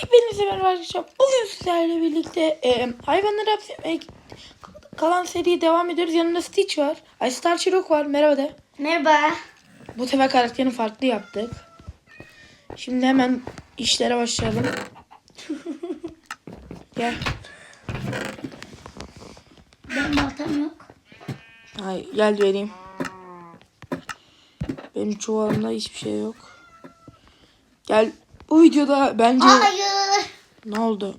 Hepinize merhaba arkadaşlar. Bugün sizlerle birlikte e, hayvanları hapsetmek kalan seriye devam ediyoruz. Yanında Stitch var. Ay Star Chirok var. Merhaba de. Merhaba. Bu sefer karakterini farklı yaptık. Şimdi hemen işlere başlayalım. Gel. Benim baltam yok. Ay, gel vereyim. Benim çuvalımda hiçbir şey yok. Gel. Bu videoda bence... Hayır. Ne oldu?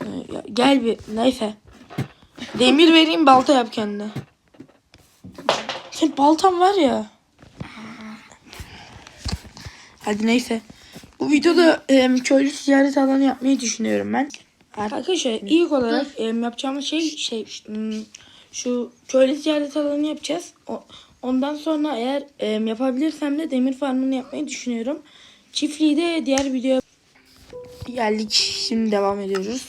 Ee, ya Gel bir neyse. Demir vereyim balta yap kendine. Senin baltan var ya. Hadi neyse. Bu videoda e, köylü ticaret alanı yapmayı düşünüyorum ben. Arkadaşlar ilk olarak e, yapacağımız şey şey hmm, şu köylü ticaret alanı yapacağız. O, ondan sonra eğer e, yapabilirsem de demir farmını yapmayı düşünüyorum. Çiftliği de diğer video geldik. Şimdi devam ediyoruz.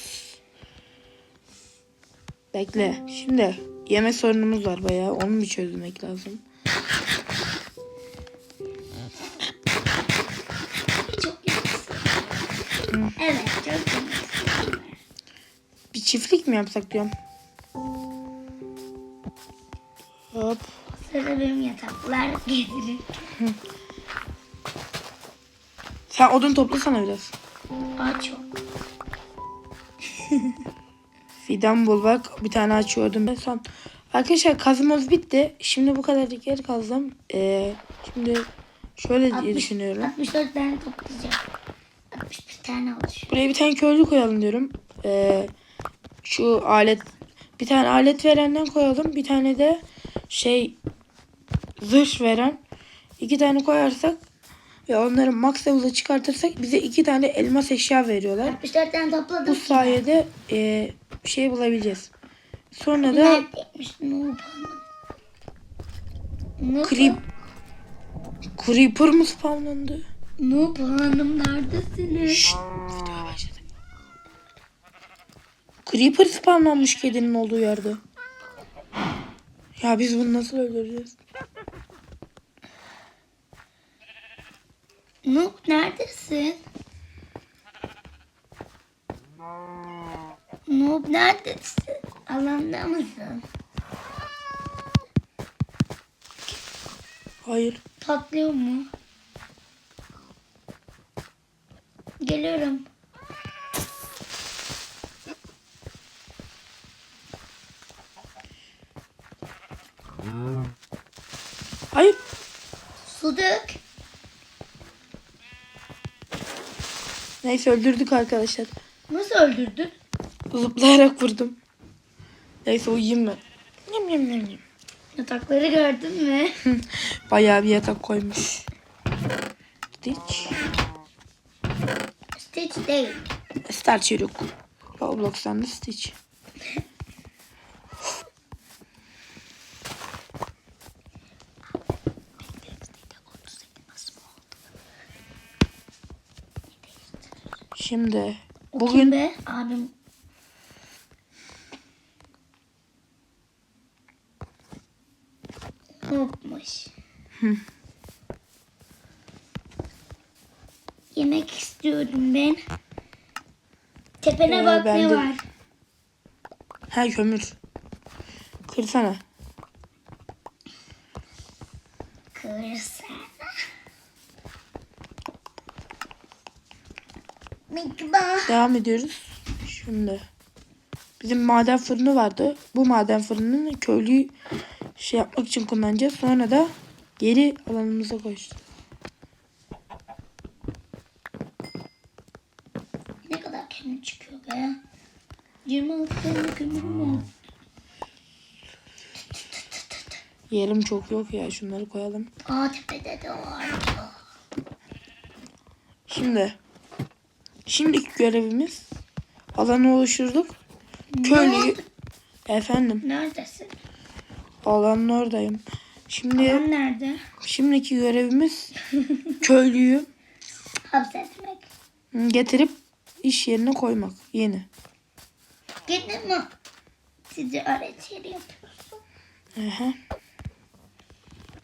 Bekle. Şimdi yeme sorunumuz var bayağı. Onu bir çözmek lazım. çok. Evet çok. Bir çiftlik mi yapsak diyorum. Hop. Sırada benim yataklar getirir. Sen odun toplasana biraz. Aa çok. Fidan bul bak. Bir tane açıyordum. Ben son. Arkadaşlar kazımız bitti. Şimdi bu kadar yer kazdım. Ee, şimdi şöyle diye 60 düşünüyorum. 64 tane toplayacağım. 61 tane oluşuyor. Buraya bir tane köylü koyalım diyorum. Ee, şu alet bir tane alet verenden koyalım. Bir tane de şey zırh veren. iki tane koyarsak ve onları max level'a çıkartırsak bize iki tane elmas eşya veriyorlar. 64 tane topladım. Bu sayede e, şey bulabileceğiz. Sonra da creep Creeper mı spawnlandı? Noob Hanım neredesiniz? Şşt, videoya başladık. Creeper spawnlanmış kedinin olduğu yerde. Ya biz bunu nasıl öldüreceğiz? Noob neredesin? Noob neredesin? Alanda mısın? Hayır. Patlıyor mu? Geliyorum. Neyse öldürdük arkadaşlar. Nasıl öldürdün? Zıplayarak vurdum. Neyse uyuyayım ben. Yem yem yem yem. Yatakları gördün mü? Bayağı bir yatak koymuş. Stitch. Stitch değil. Star Çocuk. Roblox'tan da Stitch. Şimdi O bugün kim be? Abim. Noob'muş. Yemek istiyorum ben. Tepene Ee, bak ne de- var. ha kömür. Kırsana. Devam ediyoruz. Şimdi bizim maden fırını vardı. Bu maden fırınını köylüyü şey yapmak için kullanacağız. Sonra da geri alanımıza koyacağız. Ne kadar kömür çıkıyor be? 26 tane kömürüm var. Yerim çok yok ya. Şunları koyalım. Aa tepede de var. Şimdi şimdiki görevimiz alanı oluşturduk. Köylüyü efendim Neredesin? alanın oradayım. Şimdi Adam nerede? şimdiki görevimiz köylüyü Hapsetmek. getirip iş yerine koymak. Yeni. Gidin mi? Sizi öğretiyor yapıyorsun. Aha.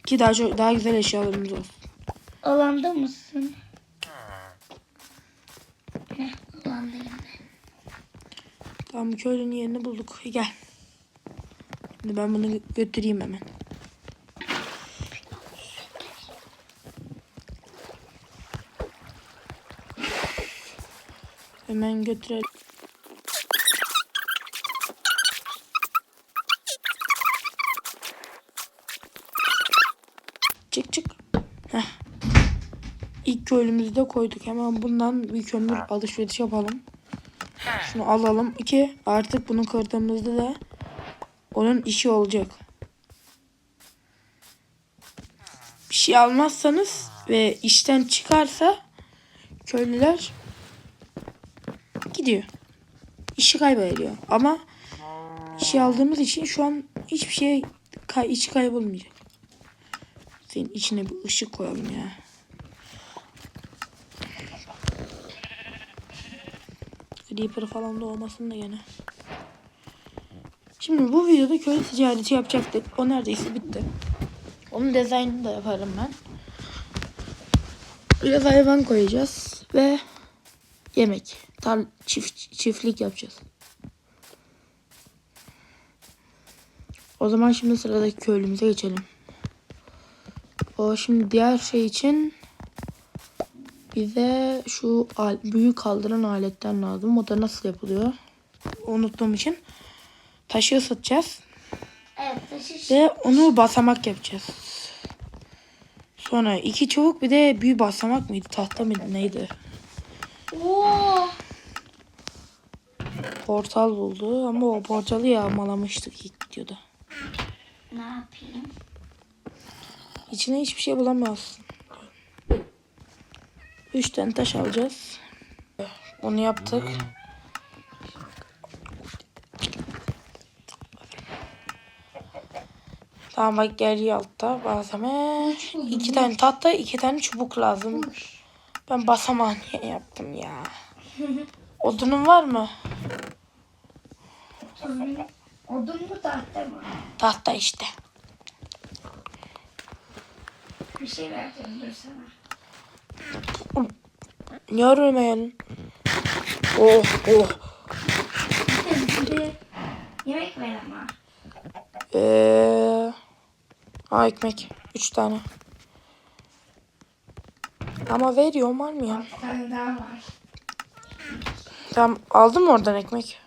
Ki daha çok daha güzel eşyalarımız olsun. Alanda mısın? Değil mi? Tamam köylünün yerini bulduk. Gel. Şimdi ben bunu gö- götüreyim hemen. Hemen götürelim. İlk köylümüzü de koyduk. Hemen bundan bir kömür alışveriş yapalım. Şunu alalım. İki artık bunu kırdığımızda da onun işi olacak. Bir şey almazsanız ve işten çıkarsa köylüler gidiyor. İşi kaybediyor. Ama işi aldığımız için şu an hiçbir şey kay işi kaybolmayacak. Senin içine bir ışık koyalım ya. Creeper falan da olmasın da gene. Şimdi bu videoda köy ticareti yapacaktık. O neredeyse bitti. Onun dizaynını da yaparım ben. Biraz hayvan koyacağız ve yemek. Tar çift çiftlik yapacağız. O zaman şimdi sıradaki köylümüze geçelim. O şimdi diğer şey için bize şu büyük kaldıran aletten lazım. O da nasıl yapılıyor? Unuttuğum için. Taşı ısıtacağız. Evet taşı. Ve onu basamak yapacağız. Sonra iki çubuk bir de büyük basamak mıydı? Tahta mıydı? Neydi? Oo. Portal buldu ama o portalı yağmalamıştık ilk videoda. Ne yapayım? İçine hiçbir şey bulamıyorsun. 3 tane taş alacağız. Onu yaptık. Tamam bak geliyor altta malzeme. İki tane tahta, iki tane çubuk lazım. Ben basamağını yaptım ya. Odunun var mı? Odun mu tahta mı? Tahta işte. Bir şey vereceğim dur sana. Ölmeyelim? Oh oh. Yemek ver ama. Ee, aa ekmek. Üç tane. Ama veriyorum ya? Bir tane daha var. Tamam aldım mı oradan ekmek?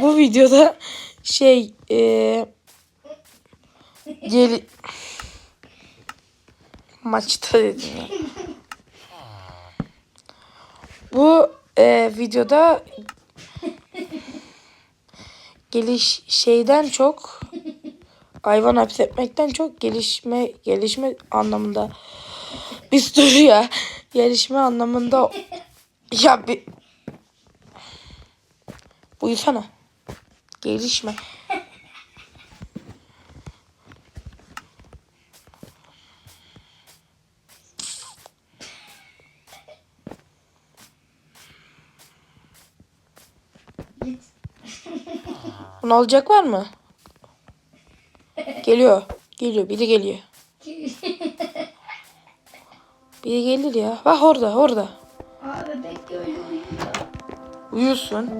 Bu videoda şey ee, gel maçta dedim ya. Bu ee, videoda geliş şeyden çok hayvan hapsetmekten çok gelişme gelişme anlamında biz dur ya gelişme anlamında ya bir Uyusana. Gelişme. Bunu alacak var mı? Geliyor. Geliyor. Biri geliyor. Biri gelir ya. Bak orada orada. Aa bebek öyle uyuyor. Uyusun.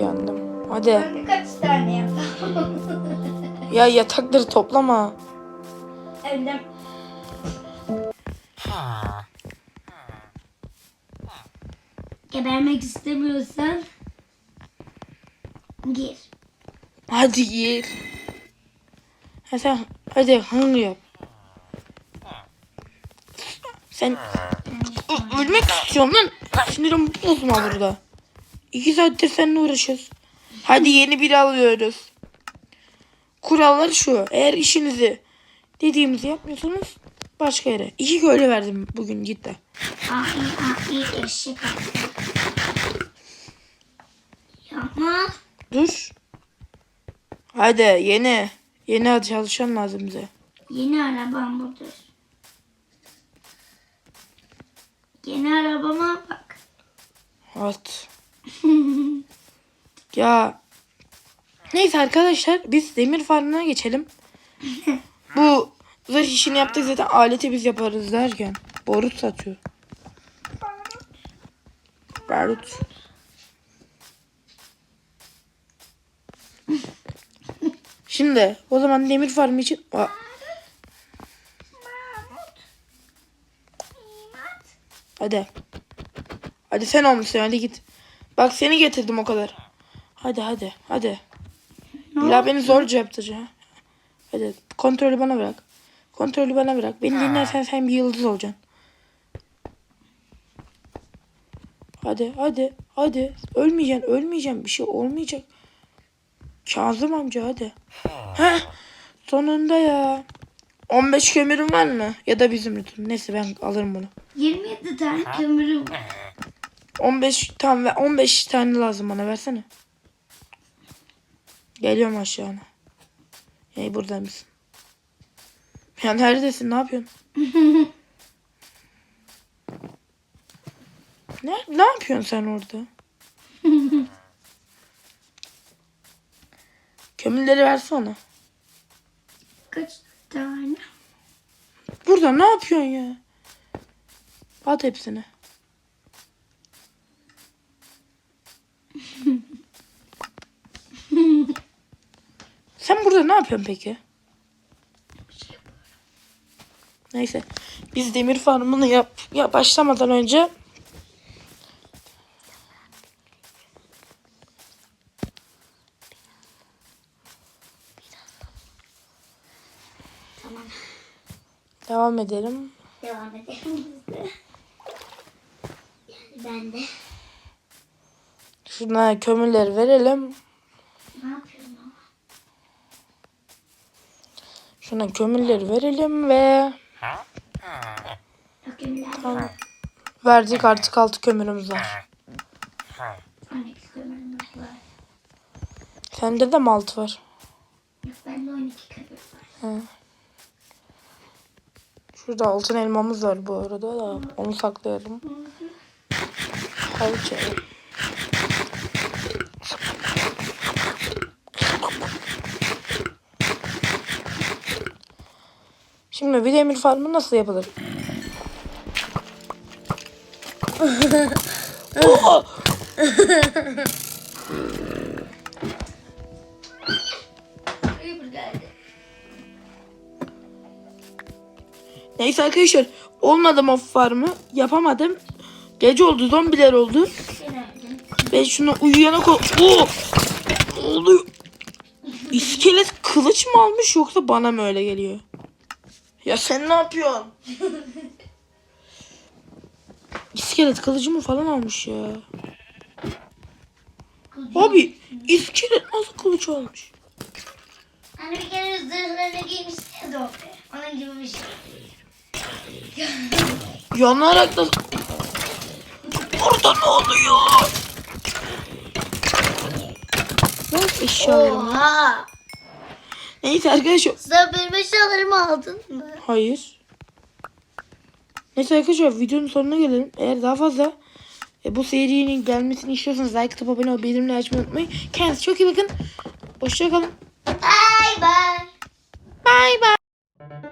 Uyandım. Hadi. Ben de kaç tane yaptım. Ya yatakları toplama. Evde Gebermek istemiyorsan gir. Hadi gir. Ha sen hadi hını yap. Sen ölmek istiyorsun lan. Sinirim bozma burada. İki saattir seninle uğraşıyoruz. Hadi yeni bir alıyoruz. Kurallar şu. Eğer işinizi dediğimizi yapmıyorsanız başka yere. İki köylü verdim bugün gitti. Ai ai eşek. Yapma. Dur. Hadi yeni. Yeni çalışan lazım bize. Yeni arabam budur. Yeni arabama bak. At. ya. Neyse arkadaşlar biz demir farmına geçelim. Bu zırh işini yaptık zaten aleti biz yaparız derken. Borut satıyor. Barut. Şimdi o zaman demir farmı için Aa, hadi. Hadi sen olmuşsun hadi git. Bak seni getirdim o kadar. Hadi hadi hadi. İlla beni zorca yaptıracak. Hadi kontrolü bana bırak. Kontrolü bana bırak. Beni dinlersen sen bir yıldız olacaksın. Hadi hadi hadi. Ölmeyeceksin ölmeyeceksin. Bir şey olmayacak. Kazım amca hadi. Heh, sonunda ya. 15 kömürün var mı? Ya da bizim lütfen. Neyse ben alırım bunu. 27 tane kömürüm. 15 tam ve 15 tane lazım bana versene. Geliyorum aşağına. Hey burada mısın? Ya neredesin? Ne yapıyorsun? ne ne yapıyorsun sen orada? Kömürleri versene. Kaç tane? Burada ne yapıyorsun ya? At hepsini. Sen burada ne yapıyorsun peki? Neyse. Biz demir farmını yap, ya başlamadan önce Tamam. devam edelim. Devam edelim biz de. Yani ben de. Şuna kömürleri verelim. Ne yapıyorum ama? Şuna kömürleri verelim ve verdik artık altı kömürümüz var. 12 kömürüm var. Sende de mi altı var? Yok bende 12 kömür var. Şurada altın elmamız var bu arada da onu saklayalım. Havuç Şimdi bir demir farmı nasıl yapılır? Neyse arkadaşlar olmadı mob farmı yapamadım. Gece oldu zombiler oldu. Ben şunu uyuyana koy... Oo! Oluyor? İskelet kılıç mı almış yoksa bana mı öyle geliyor? Ya sen ne yapıyorsun? İskelet kılıcı mı falan almış ya? Abi iskelet nasıl kılıç almış? Hani bir kere zırhlarını giymişti da Onun gibi bir şey. Yanarak da... Orada ne oluyor? Ne eşyalarım? Oha! Neyse arkadaşlar Sen benim eşyalarımı aldın mı? Hayır. Neyse arkadaşlar videonun sonuna gelelim. Eğer daha fazla e, bu serinin gelmesini istiyorsanız like atıp abone olup bildirimleri açmayı unutmayın. Kendinize çok iyi bakın. Hoşçakalın. Bye bye. Bye bye.